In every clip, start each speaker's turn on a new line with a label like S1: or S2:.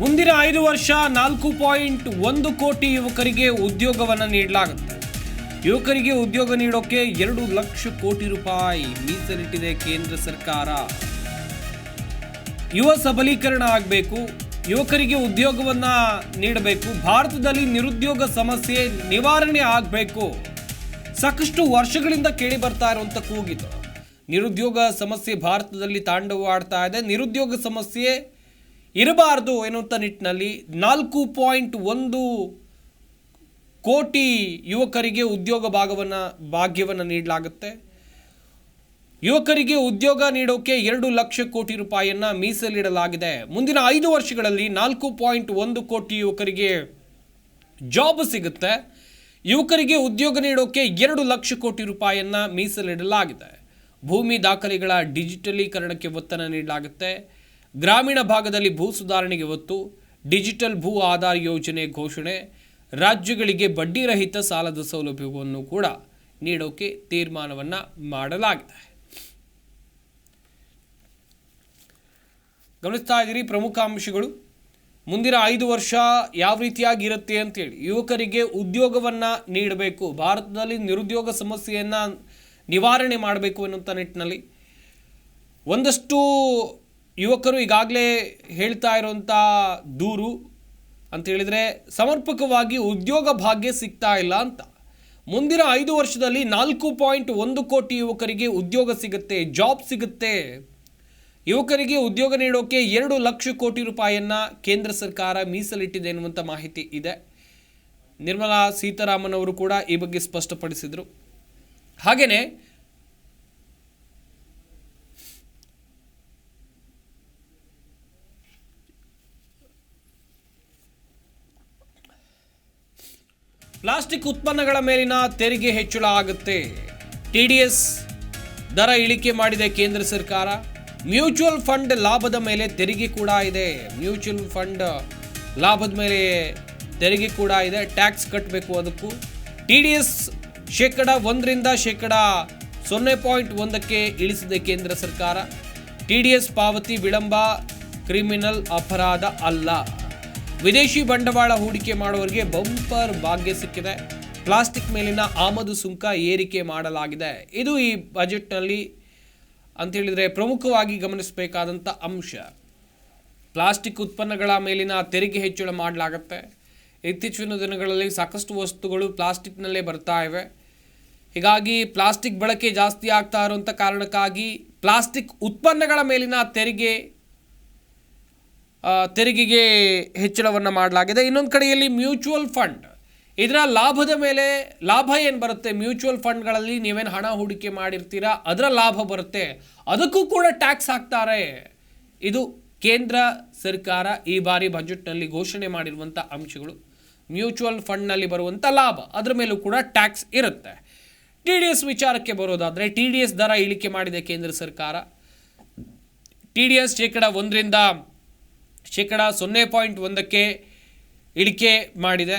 S1: ಮುಂದಿನ ಐದು ವರ್ಷ ನಾಲ್ಕು ಪಾಯಿಂಟ್ ಒಂದು ಕೋಟಿ ಯುವಕರಿಗೆ ಉದ್ಯೋಗವನ್ನು ನೀಡಲಾಗುತ್ತೆ. ಯುವಕರಿಗೆ ಉದ್ಯೋಗ ನೀಡೋಕೆ ಎರಡು ಲಕ್ಷ ಕೋಟಿ ರೂಪಾಯಿ ಮೀಸಲಿಟ್ಟಿದೆ ಕೇಂದ್ರ ಸರ್ಕಾರ. ಯುವ ಸಬಲೀಕರಣ ಆಗಬೇಕು, ಯುವಕರಿಗೆ ಉದ್ಯೋಗವನ್ನ ನೀಡಬೇಕು, ಭಾರತದಲ್ಲಿ ನಿರುದ್ಯೋಗ ಸಮಸ್ಯೆ ನಿವಾರಣೆ ಆಗಬೇಕು. ಸಾಕಷ್ಟು ವರ್ಷಗಳಿಂದ ಕೇಳಿ ಬರ್ತಾ ಇರುವಂತ ಕೂಗಿತು ನಿರುದ್ಯೋಗ ಸಮಸ್ಯೆ ಭಾರತದಲ್ಲಿ ತಾಂಡವವಾಡ್ತಾ ಇದೆ, ನಿರುದ್ಯೋಗ ಸಮಸ್ಯೆ ಇರಬಾರದು ಎನ್ನುವಂಥ ನಿಟ್ಟಿನಲ್ಲಿ ನಾಲ್ಕು ಪಾಯಿಂಟ್ ಒಂದು ಕೋಟಿ ಯುವಕರಿಗೆ ಉದ್ಯೋಗ ಭಾಗವನ್ನು, ಭಾಗ್ಯವನ್ನು ನೀಡಲಾಗುತ್ತೆ. ಯುವಕರಿಗೆ ಉದ್ಯೋಗ ನೀಡೋಕೆ ಎರಡು ಲಕ್ಷ ಕೋಟಿ ರೂಪಾಯಿಯನ್ನು ಮೀಸಲಿಡಲಾಗಿದೆ. ಮುಂದಿನ ಐದು ವರ್ಷಗಳಲ್ಲಿ ನಾಲ್ಕು ಪಾಯಿಂಟ್ ಒಂದು ಕೋಟಿ ಯುವಕರಿಗೆ ಜಾಬ್ ಸಿಗುತ್ತೆ. ಯುವಕರಿಗೆ ಉದ್ಯೋಗ ನೀಡೋಕೆ ಎರಡು ಲಕ್ಷ ಕೋಟಿ ರೂಪಾಯಿಯನ್ನು ಮೀಸಲಿಡಲಾಗಿದೆ. ಭೂಮಿ ದಾಖಲೆಗಳ ಡಿಜಿಟಲೀಕರಣಕ್ಕೆ ಒತ್ತನ್ನು ನೀಡಲಾಗುತ್ತೆ. ಗ್ರಾಮೀಣ ಭಾಗದಲ್ಲಿ ಭೂ ಸುಧಾರಣೆಗೆ ಒತ್ತು, ಡಿಜಿಟಲ್ ಭೂ ಆಧಾರ್ ಯೋಜನೆ ಘೋಷಣೆ, ರಾಜ್ಯಗಳಿಗೆ ಬಡ್ಡಿ ರಹಿತ ಸಾಲದ ಸೌಲಭ್ಯವನ್ನು ಕೂಡ ನೀಡೋಕೆ ತೀರ್ಮಾನವನ್ನು ಮಾಡಲಾಗಿದೆ. ಗಮನಿಸ್ತಾ ಇದ್ದೀರಿ ಪ್ರಮುಖ ಅಂಶಗಳು. ಮುಂದಿನ ಐದು ವರ್ಷ ಯಾವ ರೀತಿಯಾಗಿರುತ್ತೆ ಅಂತೇಳಿ. ಯುವಕರಿಗೆ ಉದ್ಯೋಗವನ್ನು ನೀಡಬೇಕು, ಭಾರತದಲ್ಲಿ ನಿರುದ್ಯೋಗ ಸಮಸ್ಯೆಯನ್ನು ನಿವಾರಣೆ ಮಾಡಬೇಕು ಅನ್ನುವಂಥ ನಿಟ್ಟಿನಲ್ಲಿ ಒಂದಷ್ಟು ಯುವಕರು ಈಗಾಗಲೇ ಹೇಳ್ತಾ ಇರುವಂಥ ದೂರು ಅಂತ ಹೇಳಿದರೆ ಸಮರ್ಪಕವಾಗಿ ಉದ್ಯೋಗ ಭಾಗ್ಯ ಸಿಗ್ತಾ ಇಲ್ಲ ಅಂತ. ಮುಂದಿನ ಐದು ವರ್ಷದಲ್ಲಿ ನಾಲ್ಕು ಪಾಯಿಂಟ್ ಒಂದು ಕೋಟಿ ಯುವಕರಿಗೆ ಉದ್ಯೋಗ ಸಿಗುತ್ತೆ, ಜಾಬ್ ಸಿಗುತ್ತೆ. ಯುವಕರಿಗೆ ಉದ್ಯೋಗ ನೀಡೋಕೆ ಎರಡು ಲಕ್ಷ ಕೋಟಿ ರೂಪಾಯಿಯನ್ನು ಕೇಂದ್ರ ಸರ್ಕಾರ ಮೀಸಲಿಟ್ಟಿದೆ ಎನ್ನುವಂಥ ಮಾಹಿತಿ ಇದೆ. ನಿರ್ಮಲಾ ಸೀತಾರಾಮನ್ ಅವರು ಕೂಡ ಈ ಬಗ್ಗೆ ಸ್ಪಷ್ಟಪಡಿಸಿದರು. ಹಾಗೆಯೇ ಪ್ಲಾಸ್ಟಿಕ್ ಉತ್ಪನ್ನಗಳ ಮೇಲಿನ ತೆರಿಗೆ ಹೆಚ್ಚಳ ಆಗುತ್ತೆ. ಟಿಡಿಎಸ್ ದರ ಇಳಿಕೆ ಮಾಡಿದೆ ಕೇಂದ್ರ ಸರ್ಕಾರ. ಮ್ಯೂಚುವಲ್ ಫಂಡ್ ಲಾಭದ ಮೇಲೆ ತೆರಿಗೆ ಕೂಡ ಇದೆ. ಮ್ಯೂಚುವಲ್ ಫಂಡ್ ಲಾಭದ ಮೇಲೆ ತೆರಿಗೆ ಕೂಡ ಇದೆ. ಟ್ಯಾಕ್ಸ್ ಕಟ್ಟಬೇಕು ಅದಕ್ಕೂ. ಟಿ ಡಿ ಎಸ್ ಶೇಕಡ ಒಂದರಿಂದ ಶೇಕಡ ಸೊನ್ನೆ ಪಾಯಿಂಟ್ ಒಂದಕ್ಕೆ ಇಳಿಸಿದೆ ಕೇಂದ್ರ ಸರ್ಕಾರ. ಟಿ ಡಿ ಎಸ್ ಪಾವತಿ ವಿಳಂಬ, ಕ್ರಿಮಿನಲ್ ಅಪರಾಧ ಅಲ್ಲ. ವಿದೇಶಿ ಬಂಡವಾಳ ಹೂಡಿಕೆ ಮಾಡುವವರಿಗೆ ಬಂಪರ್ ಭಾಗ್ಯ ಸಿಕ್ಕಿದೆ. ಪ್ಲಾಸ್ಟಿಕ್ ಮೇಲಿನ ಆಮದು ಸುಂಕ ಏರಿಕೆ ಮಾಡಲಾಗಿದೆ. ಇದು ಈ ಬಜೆಟ್ನಲ್ಲಿ ಅಂತ ಹೇಳಿದರೆ ಪ್ರಮುಖವಾಗಿ ಗಮನಿಸಬೇಕಾದಂಥ ಅಂಶ. ಪ್ಲಾಸ್ಟಿಕ್ ಉತ್ಪನ್ನಗಳ ಮೇಲಿನ ತೆರಿಗೆ ಹೆಚ್ಚಳ ಮಾಡಲಾಗುತ್ತೆ. ಇತ್ತೀಚಿನ ದಿನಗಳಲ್ಲಿ ಸಾಕಷ್ಟು ವಸ್ತುಗಳು ಪ್ಲಾಸ್ಟಿಕ್ನಲ್ಲೇ ಬರ್ತಾ ಇವೆ. ಹೀಗಾಗಿ ಪ್ಲಾಸ್ಟಿಕ್ ಬಳಕೆ ಜಾಸ್ತಿ ಆಗ್ತಾ ಇರುವಂಥ ಕಾರಣಕ್ಕಾಗಿ ಪ್ಲಾಸ್ಟಿಕ್ ಉತ್ಪನ್ನಗಳ ಮೇಲಿನ ತೆರಿಗೆ ತೆರಿಗೆಗೆ ಹೆಚ್ಚಳವನ್ನು ಮಾಡಲಾಗಿದೆ. ಇನ್ನೊಂದು ಕಡೆಯಲ್ಲಿ ಮ್ಯೂಚುವಲ್ ಫಂಡ್. ಇದರ ಲಾಭದ ಮೇಲೆ ಲಾಭ ಏನು ಬರುತ್ತೆ? ಮ್ಯೂಚುವಲ್ ಫಂಡ್ಗಳಲ್ಲಿ ನೀವೇನು ಹಣ ಹೂಡಿಕೆ ಮಾಡಿರ್ತೀರಾ? ಅದರ ಲಾಭ ಬರುತ್ತೆ. ಅದಕ್ಕೂ ಕೂಡ ಟ್ಯಾಕ್ಸ್ ಹಾಕ್ತಾರೆ. ಇದು ಕೇಂದ್ರ ಸರ್ಕಾರ ಈ ಬಾರಿ ಬಜೆಟ್ನಲ್ಲಿ ಘೋಷಣೆ ಮಾಡಿರುವಂಥ ಅಂಶಗಳು. ಮ್ಯೂಚುವಲ್ ಫಂಡ್ನಲ್ಲಿ ಬರುವಂಥ ಲಾಭ. ಅದರ ಮೇಲೂ ಕೂಡ ಟ್ಯಾಕ್ಸ್ ಇರುತ್ತೆ. ಟಿ ಡಿ ಎಸ್ ವಿಚಾರಕ್ಕೆ ಬರೋದಾದರೆ, ಟಿ ಡಿ ಎಸ್ ದರ ಇಳಿಕೆ ಮಾಡಿದೆ ಕೇಂದ್ರ ಸರ್ಕಾರ. ಟಿ ಡಿ ಎಸ್ ಶೇಕಡ ಒಂದರಿಂದ ಶೇಕಡ ಸೊನ್ನೆ ಪಾಯಿಂಟ್ ಒಂದಕ್ಕೆ ಇಳಿಕೆ ಮಾಡಿದೆ.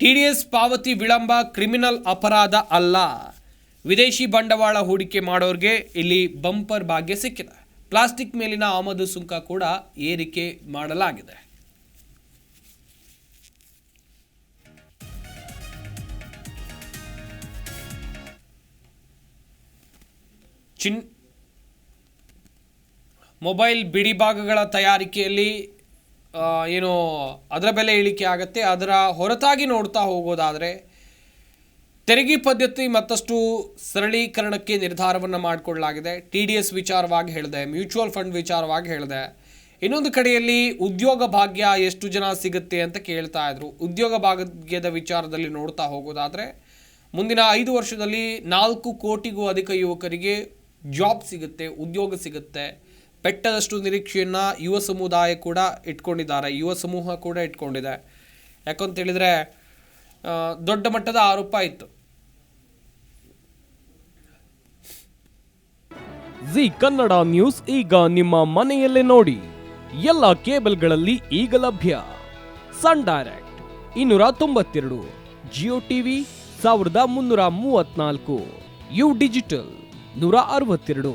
S1: ಟಿ ಡಿ ಎಸ್ ಪಾವತಿ ವಿಳಂಬ ಕ್ರಿಮಿನಲ್ ಅಪರಾಧ ಅಲ್ಲ. ವಿದೇಶಿ ಬಂಡವಾಳ ಹೂಡಿಕೆ ಮಾಡೋರಿಗೆ ಇಲ್ಲಿ ಬಂಪರ್ ಭಾಗ್ಯ ಸಿಕ್ಕಿದೆ. ಪ್ಲಾಸ್ಟಿಕ್ ಮೇಲಿನ ಆಮದು ಸುಂಕ ಕೂಡ ಏರಿಕೆ ಮಾಡಲಾಗಿದೆ. ಚಿನ್ ಮೊಬೈಲ್ ಬಿಡಿ ಭಾಗಗಳ ತಯಾರಿಕೆಯಲ್ಲಿ ಏನು ಅದರ ಬೆಲೆ ಇಳಿಕೆ ಆಗುತ್ತೆ. ಅದರ ಹೊರತಾಗಿ ನೋಡ್ತಾ ಹೋಗೋದಾದರೆ, ತೆರಿಗೆ ಪದ್ಧತಿ ಮತ್ತಷ್ಟು ಸರಳೀಕರಣಕ್ಕೆ ನಿರ್ಧಾರವನ್ನು ಮಾಡಿಕೊಳ್ಳಲಾಗಿದೆ. ಟಿ ಡಿ ಎಸ್ ವಿಚಾರವಾಗಿ ಹೇಳಿದೆ, ಮ್ಯೂಚುವಲ್ ಫಂಡ್ ವಿಚಾರವಾಗಿ ಹೇಳಿದೆ. ಇನ್ನೊಂದು ಕಡೆಯಲ್ಲಿ ಉದ್ಯೋಗ ಭಾಗ್ಯ ಎಷ್ಟು ಜನ ಸಿಗುತ್ತೆ ಅಂತ ಕೇಳ್ತಾ ಇದ್ರು. ಉದ್ಯೋಗ ಭಾಗ್ಯದ ವಿಚಾರದಲ್ಲಿ ನೋಡ್ತಾ ಹೋಗೋದಾದರೆ, ಮುಂದಿನ ಐದು ವರ್ಷದಲ್ಲಿ ನಾಲ್ಕು ಕೋಟಿಗೂ ಅಧಿಕ ಯುವಕರಿಗೆ ಜಾಬ್ ಸಿಗುತ್ತೆ, ಉದ್ಯೋಗ ಸಿಗುತ್ತೆ. ಬೆಟ್ಟದಷ್ಟು ನಿರೀಕ್ಷೆಯನ್ನು ಯುವ ಸಮುದಾಯ ಕೂಡ ಇಟ್ಕೊಂಡಿದ್ದಾರೆ. ಯುವ ಸಮೂಹ ಕೂಡ ಇಟ್ಕೊಂಡಿದೆ. ಯಾಕಂತೇಳಿದರೆ ದೊಡ್ಡ ಮಟ್ಟದ ಆರೋಪ ಇತ್ತು.
S2: ಜಿ ಕನ್ನಡ ನ್ಯೂಸ್ ಈಗ ನಿಮ್ಮ ಮನೆಯಲ್ಲೇ ನೋಡಿ. ಎಲ್ಲ ಕೇಬಲ್ಗಳಲ್ಲಿ ಈಗ ಲಭ್ಯ. ಸನ್ ಡೈರೆಕ್ಟ್ ಇನ್ನೂರ ತೊಂಬತ್ತೆರಡು, ಜಿಯೋ ಟಿವಿ ಸಾವಿರದ ಮುನ್ನೂರ ಮೂವತ್ನಾಲ್ಕು ಯು ಡಿಜಿಟಲ್ ನೂರ ಅರವತ್ತೆರಡು.